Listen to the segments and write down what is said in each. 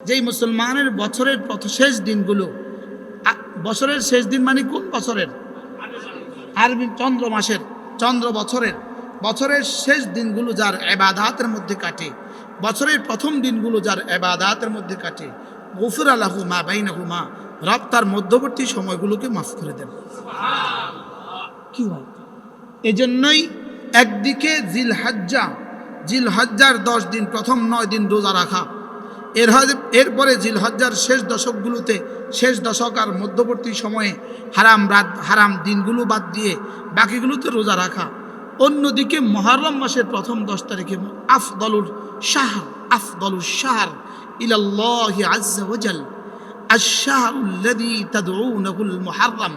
যেই মুসলমানের বছরের শেষ দিনগুলো বছরের শেষ দিন মানে কোন বছরের? আরবি চন্দ্র মাসের চন্দ্র বছরের। বছরের শেষ দিনগুলো যার এবাদাতের মধ্যে কাটে। বছরের প্রথম দিনগুলো যার এবাদাতের মধ্যে কাটে। গফুর আলাহু মা বাইনাহু মা রব তার মধ্যবর্তী সময়গুলোকে মাফ করে দেন। কি হয়? এজন্যই একদিকে জিল হাজ্জা জিল হজ্জার দশ দিন প্রথম নয় দিন রোজা রাখা এর এরপরে জিলহজ্জার শেষ দশকগুলোতে, শেষ দশক আর মধ্যবর্তী সময়ে হারাম রাত হারাম দিনগুলো বাদ দিয়ে বাকিগুলোতে রোজা রাখা। অন্যদিকে মহরম মাসের প্রথম দশ তারিখে আফদলুল শাহর আফদলুল শাহর ইলাল্লাহ আজ্জাল আশাহুল্লাদি তাদুল মহারম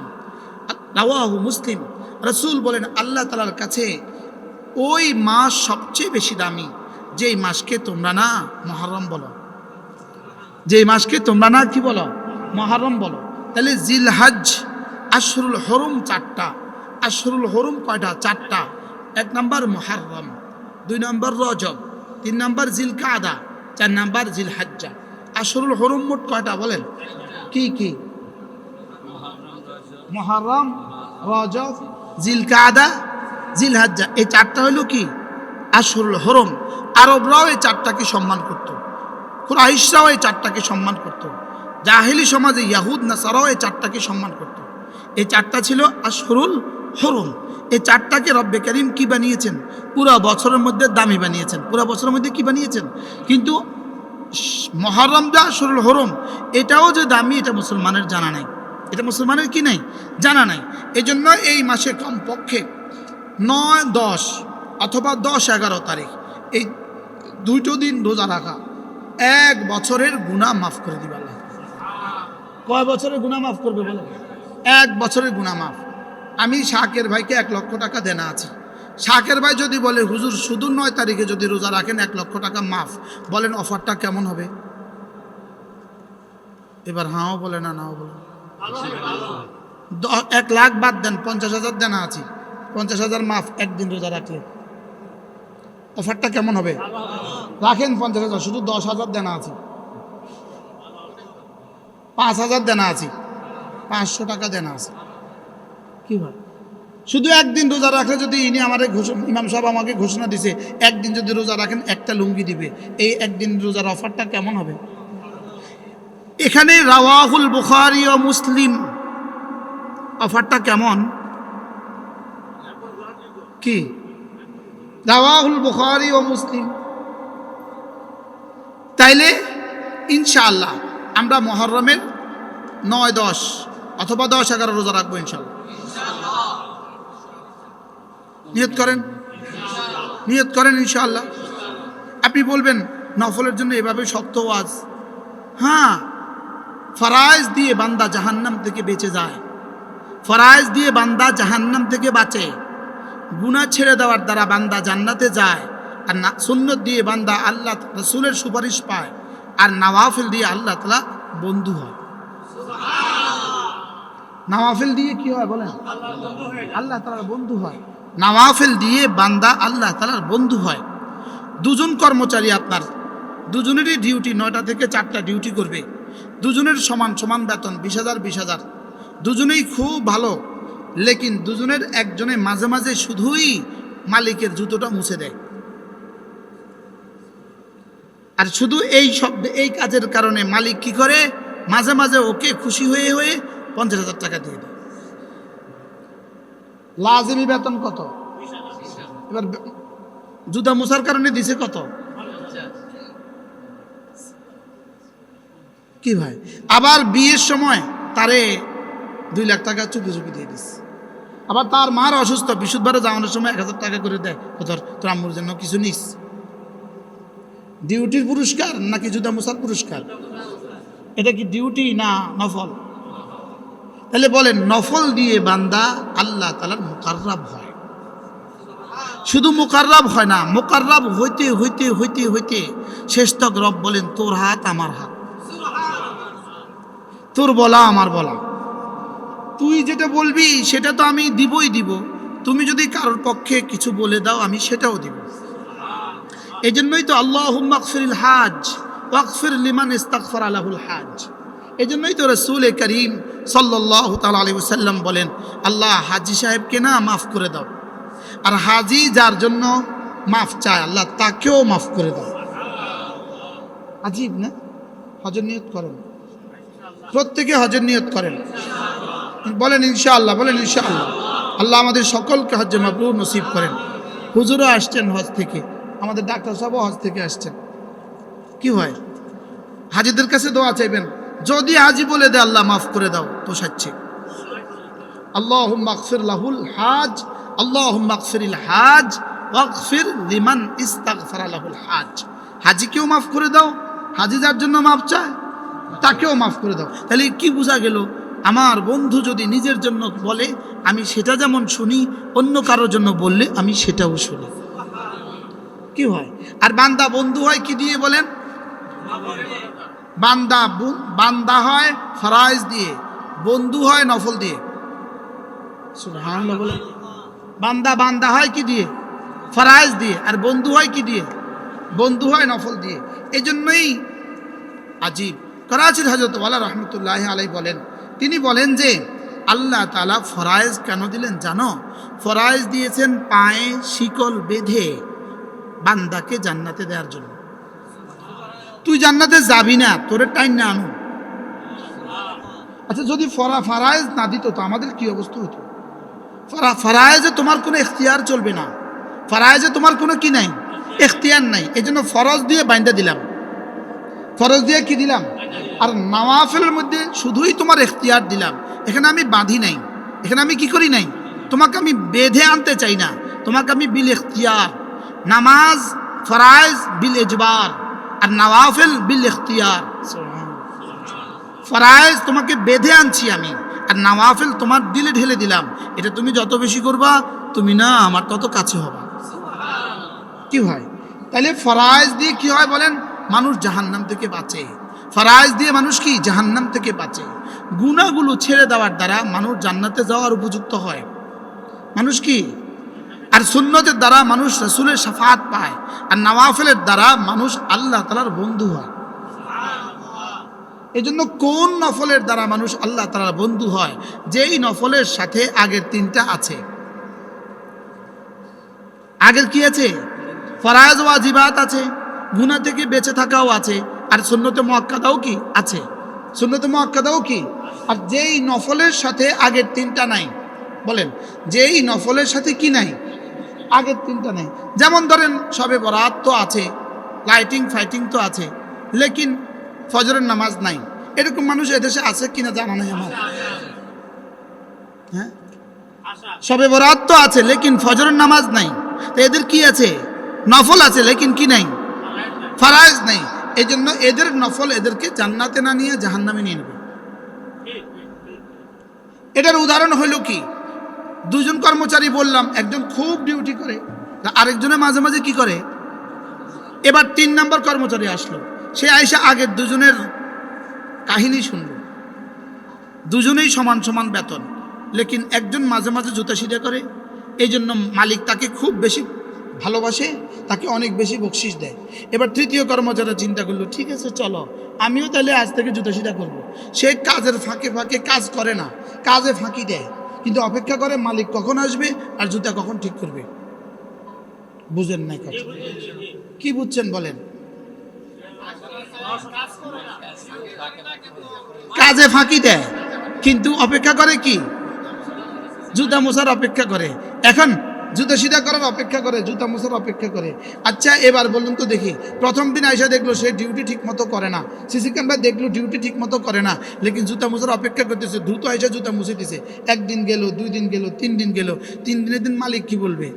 রাওয়াহু মুসলিম। রসুল বলেন, আল্লাহ কাছে ওই মাস সবচেয়ে বেশি দামি। যেই মাসকে তোমরা না মহরম বলো। যেই মাসকে তোমরা না কি বলো? মহারম বলো। তাহলে জিল হজ আশরুল হরুম চারটা। আশরুল হরুম কয়টা? চারটা। এক নম্বর মহরম, দুই নম্বর রজব, তিন নম্বর জিল কাদা চার নম্বর জিল হজ্জা আশরুল হরুম মোট কয়টা বলেন? কি কি? মহরম, রজব, জিলকাদা, জিলহাজ্জা। এই চারটা হলো কি? আশরুল হরম। আরবরাও এই চারটাকে সম্মান করত। কুরাইশরাও এই চারটাকে সম্মান করত। জাহিলি সমাজে ইয়াহুদ, নাসারাও এই চারটাকে সম্মান করত। এই চারটা ছিল আশরুল হরম। এই চারটাকে রব্বে করিম কী বানিয়েছেন? পুরো বছরের মধ্যে দামি বানিয়েছেন। পুরো বছরের মধ্যে কি বানিয়েছেন? কিন্তু মহরম যা আশরুল হরম, এটাও যে দামি, এটা মুসলমানের জানা নাই। এটা মুসলমানের কি নাই? জানা নাই। এই জন্য এই মাসে কমপক্ষে নয়, দশ অথবা দশ, এগারো তারিখ, এই দুইটো দিন রোজা রাখা। এক বছরের গুণা মাফ করে দিবে আল্লাহ। কয় বছরের গুণা মাফ করবে বলো? এক বছরের গুণা মাফ। আমি শাকের ভাইকে এক লক্ষ টাকা দেনা আছে। শাকের ভাই যদি বলে, হুজুর, শুধু নয় তারিখে যদি রোজা রাখেন, এক লক্ষ টাকা মাফ। বলেন, অফারটা কেমন হবে? এবার হাও বলে, না, নাও বলে। এক লাখ বাদ দেন, পঞ্চাশ হাজার দেনা আছে। পঞ্চাশ হাজার মাফ, একদিন রোজা রাখলে। অফারটা কেমন হবে? রাখেন পঞ্চাশ হাজার শুধু দশ হাজার দেনা আছে। পাঁচ হাজার দেনা আছে। পাঁচশো টাকা দেনা আছে। কি হয় শুধু একদিন রোজা রাখলে যদি ইনি আমার ইমাম সাহেব আমাকে ঘোষণা দিছে একদিন যদি রোজা রাখেন একটা লুঙ্গি দিবে। এই একদিন রোজার অফারটা কেমন হবে? এখানে রাওয়াহুল বুখারি ও মুসলিম। অফারটা কেমন? কি? রাওয়াহুল বুখারি ও মুসলিম। তাইলে ইনশাআল্লাহ আমরা মহরমের নয় দশ অথবা দশ এগারো রোজা রাখব ইনশাআল্লাহ। নিয়ত করেন? নিয়ত করেন ইনশাআল্লাহ। আপনি বলবেন, নফলের জন্য এভাবে শক্ত ওয়াজ। হ্যাঁ ফরাইজ দিয়ে বান্দা জাহান্নাম থেকে বেঁচে যায়। ফরাইজ দিয়ে বান্দা জাহান্নাম থেকে বাঁচে। গুনাহ ছেড়ে দেওয়ার দ্বারা বান্দা জান্নাতে যায়। আর না, সুন্নত দিয়ে বান্দা আল্লাহ রসুলের সুপারিশ পায়, আর নওয়াফিল দিয়ে আল্লাহ তালা বন্ধু হয়। নওয়াফিল দিয়ে কি হয় বলেন? আল্লাহ তালার বন্ধু হয়। নওয়াফিল দিয়ে বান্দা আল্লাহ তালার বন্ধু হয়। দুজন কর্মচারী আপনার, দুজনেরই ডিউটি নয়টা থেকে চারটা ডিউটি করবে। দুজনের সমান সমান বেতন বিশ হাজার বিশ হাজার। দুজনেই খুব ভালো, লেকিন দুজনের একজনে মাঝে মাঝে শুধুই মালিকের জুতোটা মুছে দেয়। আর শুধু এই শব্দ এই কাজের কারণে মালিক কি করে? মাঝে মাঝে ওকে খুশি হয়ে হয়ে পঞ্চাশ হাজার টাকা দিয়ে দেয়। লাজিমি বেতন কত? এবার জুতা মুছার কারণে দিছে কত? কি ভাই? আবার বিয়ের সময় তারে দুই লাখ টাকা চুপি চুপি দিয়ে দিস আবার তার মার অসুস্থ বিশুদ্ধবারে যাওয়ানোর সময় এক হাজার টাকা করে দেয়। তোর তোর আম্মুর জন্য কিছু নিস। ডিউটির পুরস্কার নাকি জুদা মুসার পুরস্কার? এটা কি ডিউটি না নফল? তাহলে বলেন, নফল দিয়ে বান্দা আল্লাহ তালার মোকাররাব হয়। শুধু মোকাররাব হয় না, মোকাররাব হইতে হইতে হইতে হইতে শেষ তক রব বলেন, তোর হাত, আমার হাত। তোর বলা, আমার বলা। তুই যেটা বলবি, সেটা তো আমি দিবই দিব। তুমি যদি কারোর পক্ষে কিছু বলে দাও, আমি সেটাও দিব। এই জন্যই তো আল্লাহ মাকফিল হাজ, ওয়াকফির লিমান ইস্তাকফর আলাহুল হাজ। এই জন্যই তো রসুল করিম সাল্লাহ তাল আলী সাল্লাম বলেন, আল্লাহ হাজি সাহেবকে না মাফ করে দাও। আর হাজি যার জন্য মাফ চায়, আল্লাহ তাকেও মাফ করে দাও। আজিব না? হজর নিয়ত করেন। প্রত্যেকে হজর নিয়ত করেন। বলেন ইনশাআল্লাহ বলেন ইনশাআল্লাহ। আল্লাহ আমাদের সকলকে হজ্জে মাবরুর নসিব করেন। হুজুরও আসছেন হজ থেকে। আমাদের ডাক্তার সাহেবও হজ থেকে আসছেন। কি হয়? হাজিদের কাছে দোয়া চাইবেন। যদি হাজি বলে দে আল্লাহ মাফ করে দাও, তো সাচ্ছে। আল্লাহ মাকফির লাহুল হাজ আল্লাহ মাকফিরিল হাজ ওয়াকফির লিমান ইস্তাগফার লাহুল হাজ। হাজিকেও মাফ করে দাও, হাজি যার জন্য মাফ চায়, তাকেও মাফ করে দাও। তাহলে কি বোঝা গেল? আমার বন্ধু যদি নিজের জন্য বলে, আমি সেটা যেমন শুনি, অন্য কারোর জন্য বললে আমি সেটাও শুনি। কি হয়? আর বান্দা বন্ধু হয় কি দিয়ে বলেন? বান্দা বান্দা হয় ফরাইজ দিয়ে, বন্ধু হয় নফল দিয়ে। বান্দা বান্দা হয় কি দিয়ে? ফরাইজ দিয়ে। আর বন্ধু হয় কি দিয়ে? বন্ধু হয় নফল দিয়ে। এই জন্যই আজীব। করাচির হজরত ওয়ালা রহমতুল্লাহ আলাই বলেন, তিনি বলেন যে, আল্লাহ তালা ফরায়েজ কেন দিলেন জানো? ফরায়েজ দিয়েছেন পায়ে শিকল বেঁধে। বান্দাকে জান্নাতে দেওয়ার জন্য। তুই জান্নাতে যাবি না, তোরে টাইম না আনো। আচ্ছা যদি ফরা, ফারায়েজ না দিত, তো আমাদের কি অবস্থা হতো ফরা, ফারায়েজে তোমার কোনো এখতিয়ার চলবে না। ফারায়েজে তোমার কোনো কি নাই? এখতিয়ার নাই। এই জন্য ফরজ দিয়ে বাইন্দা দিলাম। ফরজ দিয়ে কি দিলাম? আর নওয়াফেলের মধ্যে শুধুই তোমার এখতিয়ার দিলাম। এখানে আমি বাঁধি নাই। এখানে আমি কি করি নাই? তোমাকে আমি বেঁধে আনতে চাই না। তোমাকে আমি বিল এখতিয়ার নামাজ, ফরাইজ, বিল এজবার আর নওয়াফেল, বিল এখতিয়ার ফরাইজ তোমাকে বেঁধে আনছি আমি আর নওয়াফেল তোমার দিলে ঢেলে দিলাম। এটা তুমি যত বেশি করবা, তুমি না আমার তত কাছে হবা। কি হয়? তাহলে ফরাইজ দিয়ে কি হয় বলেন? মানুষ জাহান্নাম থেকে বাঁচে। ফরাইজ দিয়ে মানুষ কি? জাহান্নাম থেকে বাঁচে। গুণাগুলো ছেড়ে দেওয়ার দ্বারা মানুষ জান্নাতে যাওয়ার উপযুক্ত হয়। মানুষ কি? আর সুন্নতের দ্বারা মানুষ রসুলের সাফাত পায়। আর নওয়াফেলের দ্বারা মানুষ আল্লাহ তালার বন্ধু হয়। এই জন্য কোন নফলের দ্বারা মানুষ আল্লাহ তালার বন্ধু হয়? যেই নফলের সাথে আগের তিনটা আছে। আগের কি আছে? ফরাজ ওয়াজিবাত আছে গুণা থেকে বেঁচে থাকাও আছে, আর সুন্নতে মোয়াক্কাদাও কি আছে? সুন্নতে মোয়াক্কাদাও কি? আর যেই নফলের সাথে আগের তিনটা নাই, বলেন, যেই নফলের সাথে কি নাই? আগের তিনটা নেই। যেমন ধরেন, সবে বরাত তো আছে লাইটিং ফাইটিং তো আছে, লেকিন ফজরের নামাজ নাই। এরকম মানুষ এদেশে আছে কিনা জানা নাই হ্যাঁ? সবে বরাত তো আছে, লেকিন ফজরের নামাজ নাই। তো এদের কি আছে? নফল আছে, লেকিন কি নাই? ফারাইজ নাই। এই জন্য এদের নফল এদেরকে জান্নাতে না নিয়ে জাহান্নামে নিয়ে নেবে। এটার উদাহরণ হইল কি? দুজন কর্মচারী বললাম, একজন খুব ডিউটি করে আরেকজনে মাঝে মাঝে কি করে? এবার তিন নম্বর কর্মচারী আসলো। সে আইসা আগের দুজনের কাহিনী শুনল। দুজনেই সমান সমান বেতন, লেকিন একজন মাঝে মাঝে জুতা সিটা করে। এই জন্য মালিক তাকে খুব বেশি ভালোবাসে, তাকে অনেক বেশি বকশিস দেয়। এবার তৃতীয় কর্মচারী চিন্তা করল, ঠিক আছে, চলো, আমিও তাহলে আজ থেকে জুতা সিটা করব। সে কাজের ফাঁকে ফাঁকে কাজ করে না, কাজে ফাঁকি দেয়। কিন্তু অপেক্ষা করে মালিক কখন আসবে আর জুতা কখন ঠিক করবে? বুঝেন নাই কথা। কি বুঝছেন বলেন? কাজে ফাঁকি দেয়, কিন্তু অপেক্ষা করে কি? জুতা মোছার অপেক্ষা করে। এখন জুতা সিধা করার অপেক্ষা করে, জুতা মোছার অপেক্ষা করে। আচ্ছা এবার বলুন তো দেখি, প্রথম দিন আইসা দেখল সে ডিউটি ঠিক মতো করে না। সিসি ক্যামেরা দেখল ডিউটি ঠিক মতো করে না, লেকিন জুতা মোছার অপেক্ষা করতেছে, দ্রুত আইসা জুতা মুছে দিছে একদিন গেল, দুই দিন গেল, তিন দিন গেল, তিন দিনের দিন মালিক কি বলবে?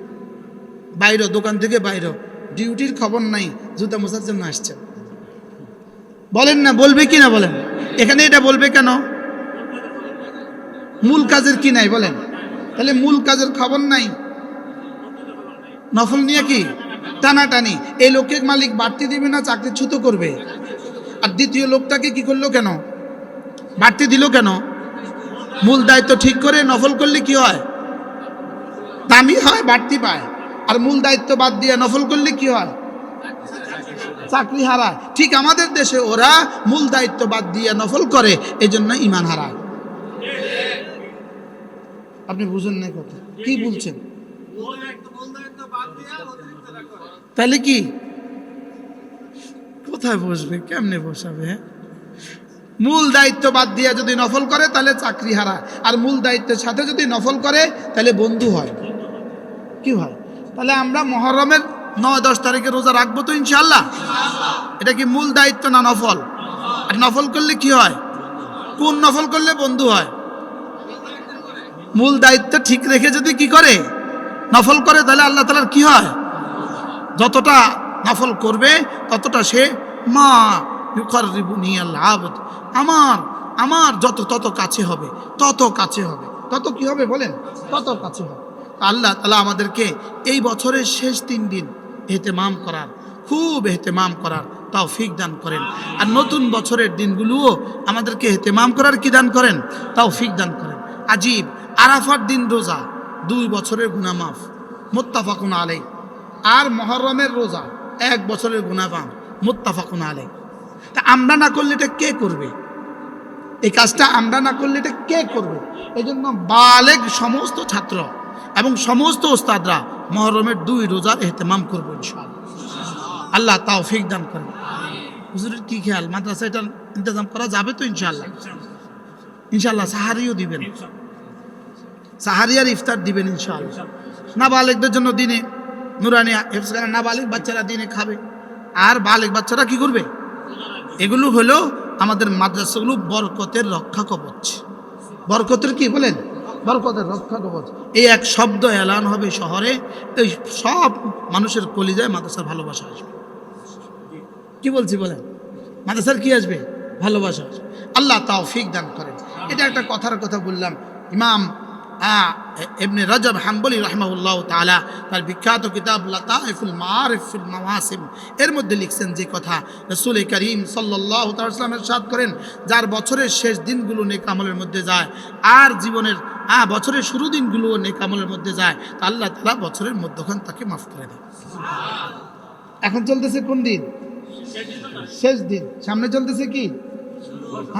বাইরে, দোকান থেকে বাইরে। ডিউটির খবর নাই, জুতা মোছার জন্য আসছে। বলেন না, বলবে কি না বলেন? এখানে এটা বলবে কেন? মূল কাজের কি নাই বলেন? তাহলে মূল কাজের খবর নাই। নফল নিয়ে কি? টানাটানি। এই লোককে মালিক বাড়তি দিবে না, চাকরি ছুতো করবে? আর দ্বিতীয় লোকটাকে কি করল কেন? বাড়তি দিল কেন? মূল দায়িত্ব ঠিক করে নফল করলে কি হয়? দামি হয়, বাড়তি পায়। আর মূল দায়িত্ব বাদ দিয়ে নফল করলে কি হয়? চাকরি হারায়। ঠিক আমাদের দেশে ওরা মূল দায়িত্ব বাদ দিয়ে নফল করে এই জন্য ইমান হারায়। আপনি বুঝুন না কথা। কি বলছেন? তাহলে কি? কোথায় বসবে? কেমনে বসাবে হ্যাঁ? মূল দায়িত্ব বাদ দিয়ে যদি নফল করে, তাহলে চাকরি হারা। আর মূল দায়িত্বের সাথে যদি নফল করে, তাহলে বন্ধু হয়। কি হয় তাহলে আমরা মহরমের নয়, দশ তারিখে রোজা রাখব তো ইনশাল্লাহ এটা কি মূল দায়িত্ব না নফল? আর নফল করলে কি হয়? কোন নফল করলে বন্ধু হয়? মূল দায়িত্ব ঠিক রেখে যদি কি করে? নফল করে, তাহলে আল্লাহ তালার কি হয়? যতটা নফল করবে, ততটা সে মা আমার আমার যত, তত কাছে হবে, তত কাছে হবে। তত কি হবে বলেন? তত কাছে হবে। আল্লাহ তালা আমাদেরকে এই বছরের শেষ তিন দিন এহতেমাম করার, খুব এহতেমাম করার তাও ফিক দান করেন। আর নতুন বছরের দিনগুলোও আমাদেরকে এহতেমাম করার কি দান করেন? তাও ফিক দান করেন। আজীব, আরাফার দিন রোজা, দুই বছরের গুনামাফ মোত্তাফাকুন আলাই আর মহরমের রোজা এক বছরের গুনাফাম মোত্তাফাকুন আলাই তা আমরা না করলে এটা কে করবে? এই কাজটা আমরা না করলে এটা কে করবে? এই জন্য বালেক সমস্ত ছাত্র এবং সমস্ত ওস্তাদরা মহরমের দুই রোজার এহতেমাম করব ইনশাআল্লাহ। আল্লাহ তাও ফিক দান করবে হুজুরের কি খেয়াল? মাদ্রাসা এটা ইন্তজাম করা যাবে তো ইনশাআল্লাহ? ইনশাআল্লাহ সাহারিও দিবেন। সাহারিয়ার ইফতার দিবেন ইনশাআল্লাহ। নাবালেকদের জন্য দিনে নুরানি হেফসখানা নাবালিক বাচ্চারা দিনে খাবে। আর বালিক বাচ্চারা কি করবে? এগুলো হলো আমাদের মাদ্রাসাগুলো বরকতের রক্ষা কবচ। বরকতের কি বলেন? বরকতের রক্ষা কবচ। এই এক শব্দ এলান হবে শহরে, এই সব মানুষের কলিজায় মাদ্রাসার ভালোবাসা আসবে। কি বলছি বলেন? মাদ্রাসার কি আসবে? ভালোবাসা আসবে। আল্লাহ তাও ফিক দান করেন। এটা একটা কথার কথা বললাম। ইমাম এমনি রজব হাম্বলি রহমাউল্লাহ তালা তার বিখ্যাত কিতাব লতাইফুল মারিফুল মাওয়াসিম এর মধ্যে লিখছেন যে কথা রসুল করিম সাল্লাহ তালামের সাদ করেন যার বছরের শেষ দিনগুলো নেক আমলের মধ্যে যায় আর জীবনের আহ, বছরের শুরু দিনগুলো নেক আমলের মধ্যে যায় তা আল্লাহ তালা বছরের মধ্যখান তাকে মাফ করে দেয় এখন চলতেছে কোন দিন? শেষ দিন। সামনে চলতেছে কি?